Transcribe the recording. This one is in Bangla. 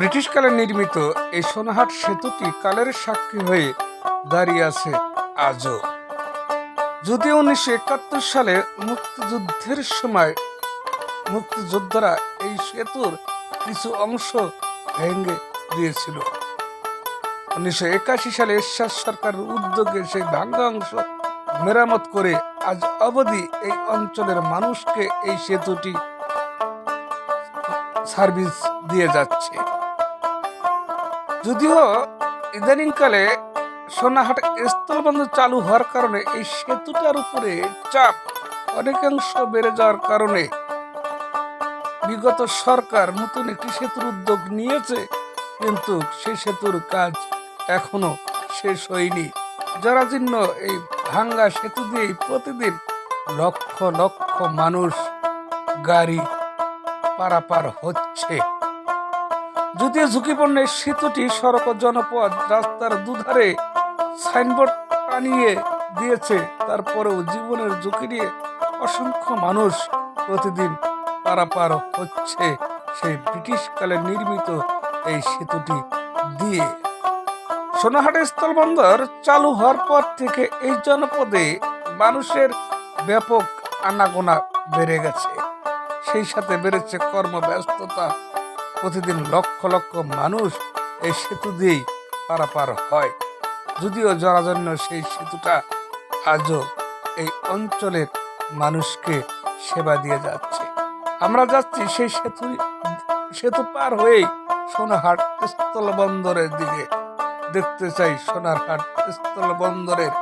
ব্রিটিশকালে নির্মিত এই সোনাহাট সেতুটি কালের সাক্ষী হয়ে দাঁড়িয়ে আছে আজও। যদিও উনিশশো একাত্তর সালে মুক্তিযুদ্ধের সময় মুক্তিযোদ্ধারা এই সেতুর কিছু অংশ ভেঙে দিয়েছিল। উনিশশো একাশি সালে এরশাদ সরকারের উদ্যোগে সেই ভাঙ্গা অংশ মেরামত করে আজ অবধি এই অঞ্চলের মানুষকে এই সেতুটি সার্ভিস দিয়ে যাচ্ছে। যদিও ইদানিংকালে সোনাহাট স্থলবন্দর চালু হওয়ার কারণে এই সেতুটার উপরে চাপ অনেকাংশ বেড়ে যাওয়ার কারণে বিগত সরকার নতুন একটি সেতুর উদ্যোগ নিয়েছে, কিন্তু সেই সেতুর কাজ এখনও শেষ হয়নি। জরাজীর্ণ এই ভাঙ্গা সেতু দিয়েই প্রতিদিন লক্ষ লক্ষ মানুষ গাড়ি পারাপার হচ্ছে। যদিও ঝুঁকিপূর্ণ সেতুটি সড়ক জনপদ রাস্তার দুধারে সাইনবোর্ড টানিয়ে দিয়েছে। তারপরেও জীবনের ঝুঁকি নিয়ে অসংখ্য মানুষ প্রতিদিন পারাপার হচ্ছে সেই ব্রিটিশ কালে নির্মিত এই সেতুটি দিয়ে। সোনাহাট স্থলবন্দর চালু হওয়ার পর থেকে এই জনপদে মানুষের ব্যাপক আনাগোনা বেড়ে গেছে। সেই সাথে বেড়েছে কর্মব্যস্ততা প্রতিদিন লক্ষ লক্ষ মানুষ এই সেতু দিয়েই পারাপার হয়। যদিও জরাজন্য সেই সেতুটা আজও এই অঞ্চলের মানুষকে সেবা দিয়ে যাচ্ছে। আমরা যাচ্ছি সেই সেতু সেতু পার হয়েই সোনাহাট স্থল বন্দরের দিকে। দেখতে চাই সোনারহাট স্থল বন্দরের